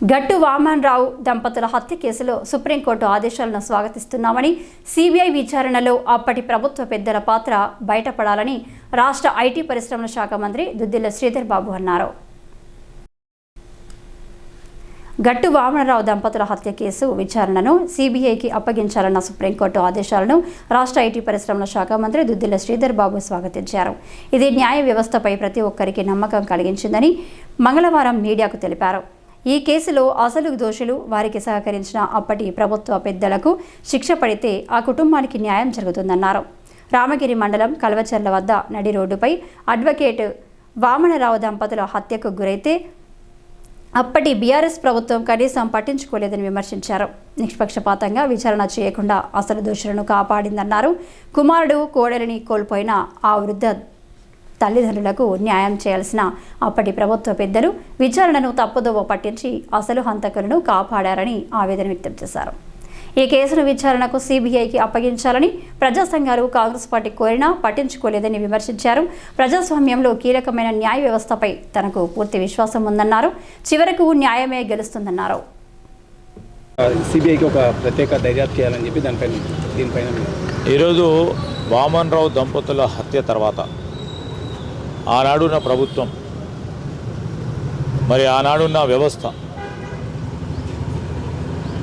గట్టు వామన్ రావు దంపతుల హత్య కేసులో సుప్రీంకోర్టు ఆదేశాలను స్వాగతిస్తున్నామని సిబిఐ విచారణలో అప్పటి ప్రభుత్వ పెద్దల పాత్ర బయటపడాలని రాష్ట్ర ఐటీ పరిశ్రమల శాఖ మంత్రి దుద్దిల్ల శ్రీధర్ బాబు అన్నారు. గట్టు వామనరావు దంపతుల హత్య కేసు విచారణను సిబిఐకి అప్పగించాలన్న సుప్రీంకోర్టు ఆదేశాలను రాష్ట్ర ఐటీ పరిశ్రమల శాఖ మంత్రి దుద్దిల్ల శ్రీధర్ బాబు స్వాగతించారు. ఇది న్యాయ వ్యవస్థపై ప్రతి ఒక్కరికి నమ్మకం కలిగించిందని మంగళవారం మీడియాకు తెలిపారు. ఈ కేసులో అసలు దోషులు వారికి సహకరించిన అప్పటి ప్రభుత్వ పెద్దలకు శిక్ష పడితే ఆ కుటుంబానికి న్యాయం జరుగుతుందన్నారు. రామగిరి మండలం కల్వచర్ల వద్ద నడి రోడ్డుపై అడ్వకేట్ వామనరావు దంపతుల హత్యకు గురైతే అప్పటి బీఆర్ఎస్ ప్రభుత్వం కనీసం పట్టించుకోలేదని విమర్శించారు. నిష్పక్షపాతంగా విచారణ చేయకుండా అసలు దోషులను కాపాడిందన్నారు. కుమారుడు కోడలిని కోల్పోయిన ఆ వృద్ధ తల్లిదండ్రులకు న్యాయం చేయాల్సిన అప్పటి ప్రభుత్వ పెద్దలు విచారణను తప్పుదోవ పట్టించి అసలు హంతకులను కాపాడారని ఆవేదన వ్యక్తం చేశారు. ఈ కేసును విచారణకు సిబిఐకి అప్పగించాలని ప్రజా సంఘాలు కాంగ్రెస్ పార్టీ కోరినా పట్టించుకోలేదని విమర్శించారు. ప్రజాస్వామ్యంలో కీలకమైన న్యాయ వ్యవస్థపై తనకు పూర్తి విశ్వాసం ఉందన్నారు. చివరకు న్యాయమే గెలుస్తుందన్నారు. సిబిఐకి ఒక ప్రత్యేక దర్యాప్తు చేయాలని చెప్పి దానిపైన దీనిపైన ఈరోజు వామన్ రావు దంపతుల హత్య తర్వాత ఆనాడున్న ప్రభుత్వం. మరి ఆనాడున్న వ్యవస్థ.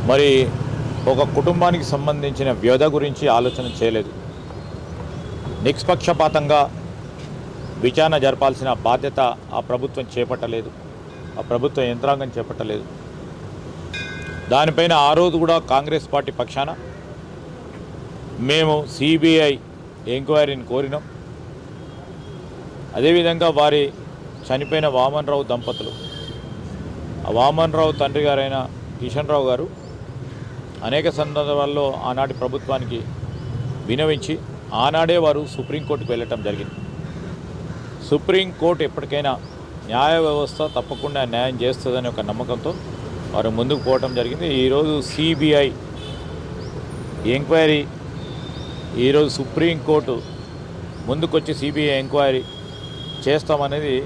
మరి ఒక కుటుంబానికి సంబంధించిన వ్యధ గురించి ఆలోచన చేయలేదు. నిష్పక్షపాతంగా విచారణ జరపాల్సిన బాధ్యత ఆ ప్రభుత్వం చేపట్టలేదు. ఆ ప్రభుత్వ యంత్రాంగం చేపట్టలేదు. దానిపైన ఆ రోజు కూడా కాంగ్రెస్ పార్టీ పక్షాన మేము సిబిఐ ఎంక్వైరీని కోరినాం. అదేవిధంగా వారి చనిపోయిన వామన్ రావు దంపతులు. ఆ వామన్ రావు తండ్రి గారైన కిషన్ రావు గారు అనేక సందర్భాల్లో ఆనాటి ప్రభుత్వానికి వినవించి ఆనాడే వారు సుప్రీంకోర్టుకు వెళ్ళటం జరిగింది. సుప్రీంకోర్టు ఎప్పటికైనా న్యాయ వ్యవస్థ తప్పకుండా న్యాయం చేస్తుందనే ఒక నమ్మకంతో వారు ముందుకు పోవటం జరిగింది. ఈరోజు సిబిఐ ఎంక్వైరీ ఈరోజు సుప్రీంకోర్టు ముందుకొచ్చి సిబిఐ ఎంక్వైరీ చేస్తామనేది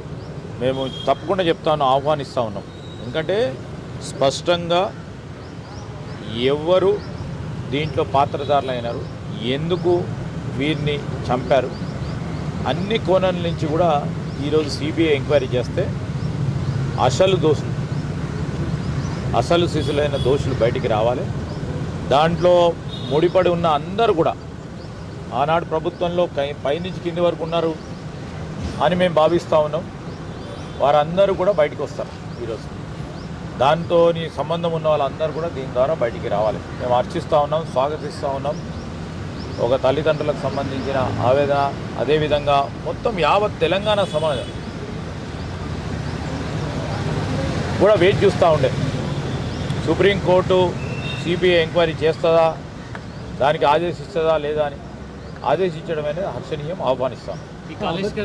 మేము తప్పకుండా చెప్తాను ఆహ్వానిస్తూ ఉన్నాం. ఎందుకంటే స్పష్టంగా ఎవరు దీంట్లో పాత్రధారులైనారు ఎందుకు వీరిని చంపారు? అన్ని కోణాల నుంచి కూడా ఈరోజు సిబిఐ ఎంక్వైరీ చేస్తే అసలు దోషులు అసలు శిశులైన దోషులు బయటికి రావాలి. దాంట్లో ముడిపడి ఉన్న అందరూ కూడా ఆనాడు ప్రభుత్వంలో కై- పైనుంచి కింది వరకు ఉన్నారు. అని మేము భావిస్తూ ఉన్నాం. వారందరూ కూడా బయటికి వస్తారు ఈరోజు దాంతో సంబంధం ఉన్న వాళ్ళందరూ కూడా దీని ద్వారా బయటికి రావాలి. మేము అర్చిస్తూ ఉన్నాం స్వాగతిస్తూ ఉన్నాం. ఒక తల్లిదండ్రులకు సంబంధించిన ఆవేదన అదేవిధంగా మొత్తం యావత్ తెలంగాణ సమాజం కూడా వెయిట్ చూస్తూ ఉండే. సుప్రీంకోర్టు సిబిఐ ఎంక్వైరీ చేస్తుందా దానికి ఆదేశిస్తుందా లేదా అని ఆదేశించడం అనేది హర్షణీయం ఆహ్వానిస్తాం.